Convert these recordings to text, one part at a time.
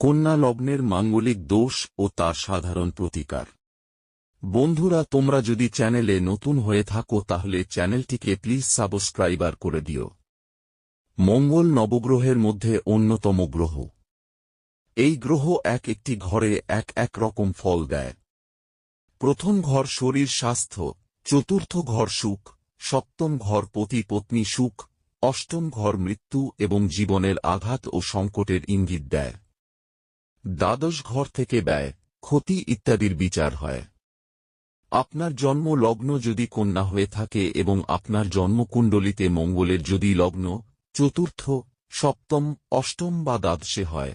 কন্যা লগ্নের মাঙ্গলিক দোষ ও তার সাধারণ প্রতিকার। বন্ধুরা, তোমরা যদি চ্যানেলে নতুন হয়ে থাকো, তাহলে চ্যানেলটিকে প্লিজ সাবস্ক্রাইবার করে দিও। মঙ্গল নবগ্রহের মধ্যে অন্যতম গ্রহ। এই গ্রহ এক একটি ঘরে এক এক রকম ফল দেয়। প্রথম ঘর শরীর স্বাস্থ্য, চতুর্থ ঘর সুখ, সপ্তম ঘর পতি পত্নী সুখ, অষ্টম ঘর মৃত্যু এবং জীবনের আঘাত ও সংকটের ইঙ্গিত দেয়। দ্বাদশ ঘর থেকে ব্যয়, ক্ষতি ইত্যাদির বিচার হয়। আপনার জন্ম লগ্ন যদি কন্যা হয়ে থাকে এবং আপনার জন্মকুণ্ডলিতে মঙ্গলের যদি লগ্ন, চতুর্থ, সপ্তম, অষ্টম বা দ্বাদশে হয়,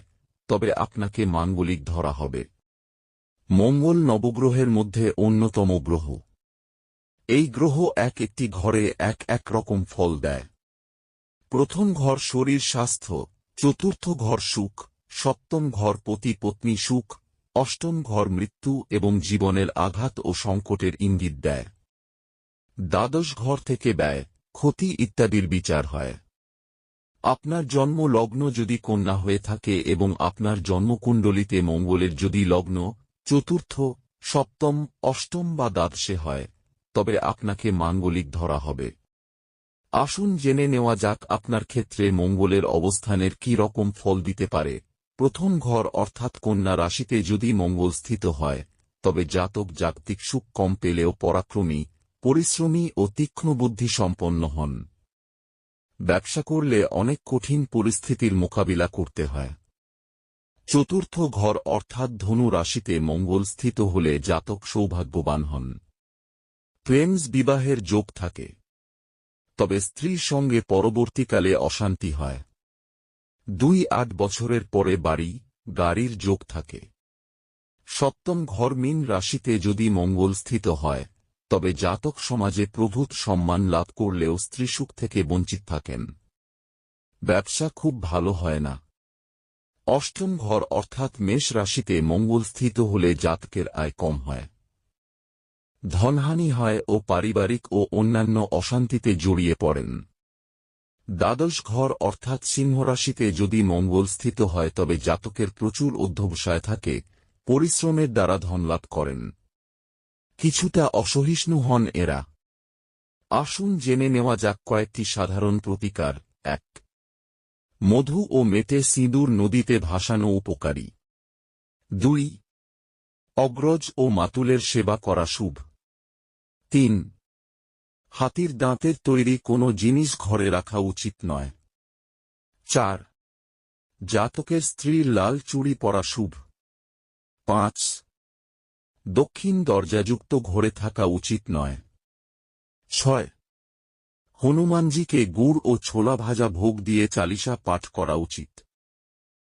তবে আপনাকে মাঙ্গলিক ধরা হবে। মঙ্গল নবগ্রহের মধ্যে অন্যতম গ্রহ। এই গ্রহ এক একটি ঘরে এক এক রকম ফল দেয়। প্রথম ঘর শরীর স্বাস্থ্য, চতুর্থ ঘর সুখ সপ্তম ঘর পতি পত্নী সুখ, অষ্টম ঘর মৃত্যু এবং জীবনের আঘাত ও সংকটের ইঙ্গিত দেয়। দ্বাদশ ঘর থেকে ব্যয়, ক্ষতি ইত্যাদির বিচার হয়। আপনার জন্ম লগ্ন যদি কন্যা হয়ে থাকে এবং আপনার জন্মকুণ্ডলিতে মঙ্গলের যদি লগ্ন, চতুর্থ, সপ্তম, অষ্টম বা দ্বাদশে হয়, তবে আপনাকে মাঙ্গলিক ধরা হবে। আসুন জেনে নেওয়া যাক আপনার ক্ষেত্রে মঙ্গলের অবস্থানের কি রকম ফল দিতে পারে। প্রথম ঘর অর্থাৎ কন্যা রাশিতে যদি মঙ্গল স্থিত হয়, তবে জাতক জাগতিক সুখ কম পেলেও পরাক্রমী, পরিশ্রমী ও তীক্ষ্ণ বুদ্ধি সম্পন্ন হন। ব্যবসা করলে অনেক কঠিন পরিস্থিতির মোকাবিলা করতে হয়। চতুর্থ ঘর অর্থাৎ ধনু রাশিতে মঙ্গল স্থিত হলে জাতক সৌভাগ্যবান হন। প্রেমস বিবাহের যোগ থাকে। তবে স্ত্রীর সঙ্গে পরবর্তীকালে অশান্তি হয়। দুই আট বছরের পরে বাড়ি, গাড়ির যোগ থাকে। সপ্তম ঘর মিন রাশিতে যদি মঙ্গল স্থিত হয়, তবে জাতক সমাজে প্রভূত সম্মান লাভ করলেও স্ত্রীসুখ থেকে বঞ্চিত থাকেন। ব্যবসা খুব ভালো হয় না। অষ্টম ঘর অর্থাৎ মেষ রাশিতে মঙ্গল স্থিত হলে জাতকের আয় কম হয়। ধনহানি হয় ও পারিবারিক ও অন্যান্য অশান্তিতে জড়িয়ে পড়েন। দ্বাদশ ঘর অর্থাৎ সিংহরাশিতে যদি মঙ্গল স্থিত হয় তবে জাতকের প্রচুর অধ্যবসায় থাকে, পরিশ্রমের দ্বারা ধনলাভ করেন। কিছুটা অসহিষ্ণু হন এরা। আসুন জেনে নেওয়া যাক কয়েকটি সাধারণ প্রতিকার। এক, মধু ও মেটে সিঁদুর নদীতে ভাসানো উপকারী। দুই, অগ্রজ ও মাতুলের সেবা করা শুভ। তিন হাতির দাঁতের তৈরি কোনো জিনিস ঘরে রাখা উচিত নয়। চার, জাতকের স্ত্রীর লাল চুড়ি পরা শুভ। পাঁচ, দক্ষিণ দরজাযুক্ত ঘরে থাকা উচিত নয়। ছয়, হনুমানজিকে গুড় ও ছোলা ভাজা ভোগ দিয়ে চালিসা পাঠ করা উচিত।